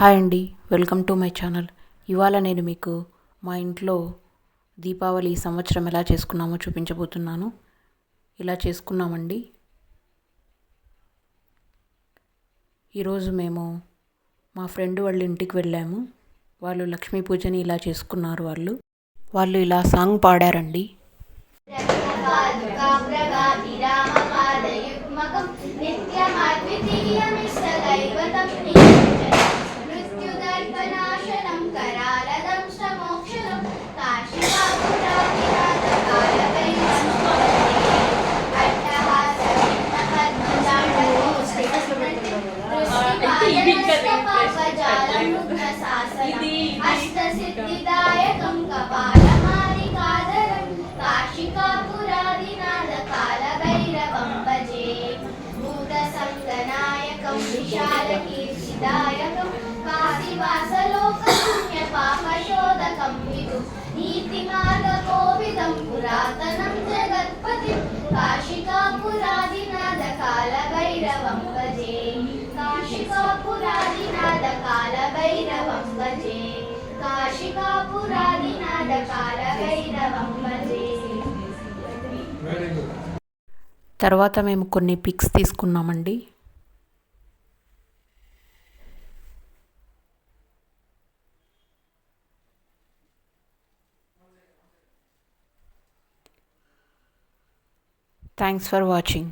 Hi అండి welcome to my channel. ఇవాళ నేను మీకు మా ఇంట్లో దీపావళి ఈ సంవత్సరం ఎలా చేసుకున్నామో చూపించబోతున్నాను. ఇలా చేసుకున్నామండి. ఈరోజు మేము మా ఫ్రెండ్ వాళ్ళ ఇంటికి వెళ్ళాము. వాళ్ళు లక్ష్మీ పూజని ఇలా చేసుకున్నారు వాళ్ళు. వాళ్ళు ఇలా సాంగ్ పాడారండి. పాదుకాప్రగాభిరామపాదయుగ్మకం అష్టసిద్ధిదాయకం కపాలమాలికాదరం కాశికాపురాదినాథ కాలభైరవం భజే. భూతసంగనాయకం విశాలకీర్తిదాయకం కాశీవాసలోకపుణ్యపాపశోధకం తర్వాత మేము కొన్ని పిక్స్ తీసుకున్నామండి. Thanks for watching